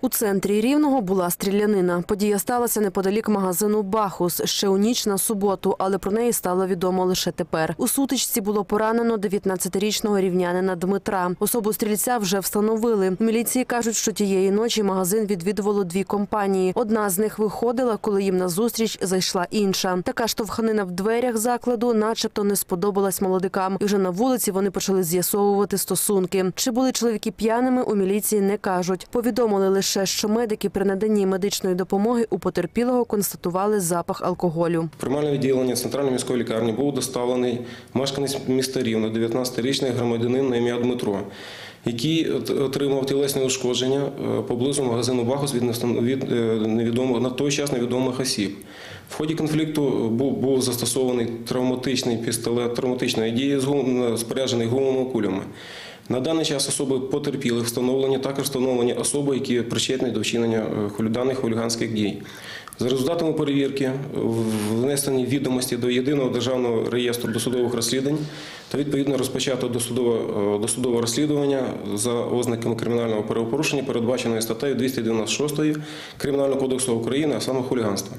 У центрі Рівного була стрілянина. Подія сталася неподалік магазину «Бахус» ще у ніч на суботу, але про неї стало відомо лише тепер. У сутичці було поранено 19-річного рівнянина Дмитра. Особу стрільця вже встановили. В міліції кажуть, що тієї ночі магазин відвідувало дві компанії. Одна з них виходила, коли їм назустріч зайшла інша. Така штовханина в дверях закладу начебто не сподобалась молодикам. І вже на вулиці вони почали з'ясовувати стосунки. Чи були чоловіки п'яними, у міліції не кажуть. Повідомили лише, що медики при наданні медичної допомоги у потерпілого констатували запах алкоголю. В приймальне відділення центральної міської лікарні був доставлений мешканець міста Рівно, 19-річний громадянин на ім'я Дмитро, який отримав тілесне ушкодження е, поблизу магазину Бахус від е, невідомих на той час невідомих осіб. В ході конфлікту був, застосований травматичний пістолет травматичної дії, з споряджений гумовими кулями. На даний час особи потерпіли встановлені, також встановлені особи, які причетні до вчинення е, даних хуліганських дій. За результатами перевірки внесені відомості до єдиного державного реєстру досудових розслідувань та відповідно розпочато досудове, е, досудове розслідування за ознаками кримінального правопорушення, передбаченої статтею 296 Кримінального кодексу України, а саме хуліганство.